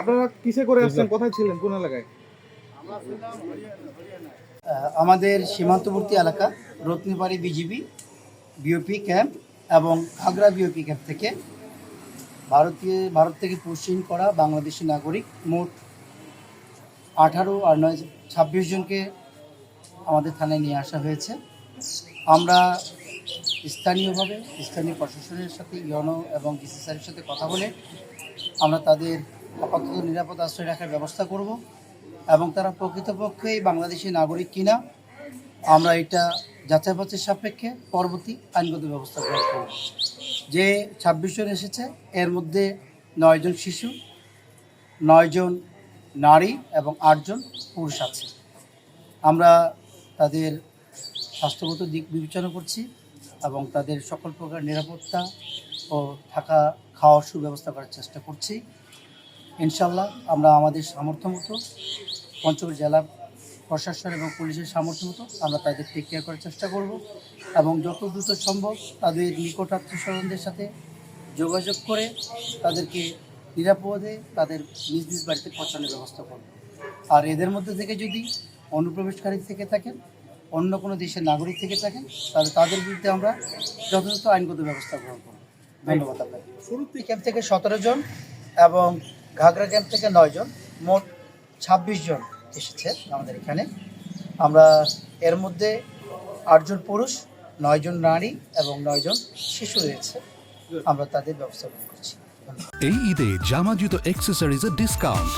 আপনারা কিসে করে আসছেন? কোথায় ছিলেন? কোন এলাকায়? আমাদের সীমান্তবর্তী এলাকা, রত্নীবাড়ি বিজিবি বিওপি ক্যাম্প এবং আগ্রা বিওপি ক্যাম্প থেকে ভারতীয়, ভারত থেকে পশ্চিম করা বাংলাদেশি নাগরিক মোট আঠারো আর নয়, ছাব্বিশ জনকে আমাদের থানায় নিয়ে আসা হয়েছে। আমরা স্থানীয়ভাবে, স্থানীয় প্রশাসনের সাথে ইয়নো এবং ডিসিসারের সাথে কথা বলে আমরা তাদের আপাতত নিরাপদ আশ্রয় রাখার ব্যবস্থা করব এবং তারা প্রকৃতপক্ষেই বাংলাদেশি নাগরিক কিনা, আমরা এটা যাচাই বাছাই সাপেক্ষে পরবর্তী আইনগত ব্যবস্থা গ্রহণ করব। যে ছাব্বিশ জন এসেছে, এর মধ্যে নয়জন শিশু নয়জন নারী এবং আটজন পুরুষ আছে। আমরা তাদের স্বাস্থ্যগত দিক বিবেচনা করছি। এবং তাদের সকল প্রকার নিরাপত্তা ও থাকা খাওয়ার সুব্যবস্থা করার চেষ্টা করছি। ইনশাল্লাহ আমরা আমাদের সামর্থ্য মতো, পঞ্চগড় জেলা প্রশাসন এবং পুলিশের সামর্থ্য মতো আমরা তাদের টেক কেয়ার করার চেষ্টা করব এবং যত দ্রুত সম্ভব তাদের নিকট আত্মীয়স্বজনদের সাথে যোগাযোগ করে তাদেরকে নিরাপদে তাদের নিজ নিজ বাড়িতে পৌঁছানোর ব্যবস্থা করব। আর এদের মধ্যে থেকে যদি অনুপ্রবেশকারী থেকে থাকেন অন্য কোনো দেশের নাগরিক থেকে থাকেন তাহলে তাদের বিরুদ্ধে আমরা যথাযথ আইনগত ব্যবস্থা গ্রহণ করব। ধন্যবাদ আপনাকে। শুরুতে ক্যাম্প থেকে সতেরো জন এবং ঘাগরা ক্যাম্প থেকে নয় জন মোট ছাব্বিশ জন এসেছে আমাদের এখানে। আমরা এর মধ্যে আটজন পুরুষ নয়জন নারী এবং নয়জন শিশু রয়েছে। আমরা তাদের ব্যবস্থা গ্রহণ করছি। এই ঈদে জামা জুতো অ্যাক্সেসরিজের ডিসকাউন্ট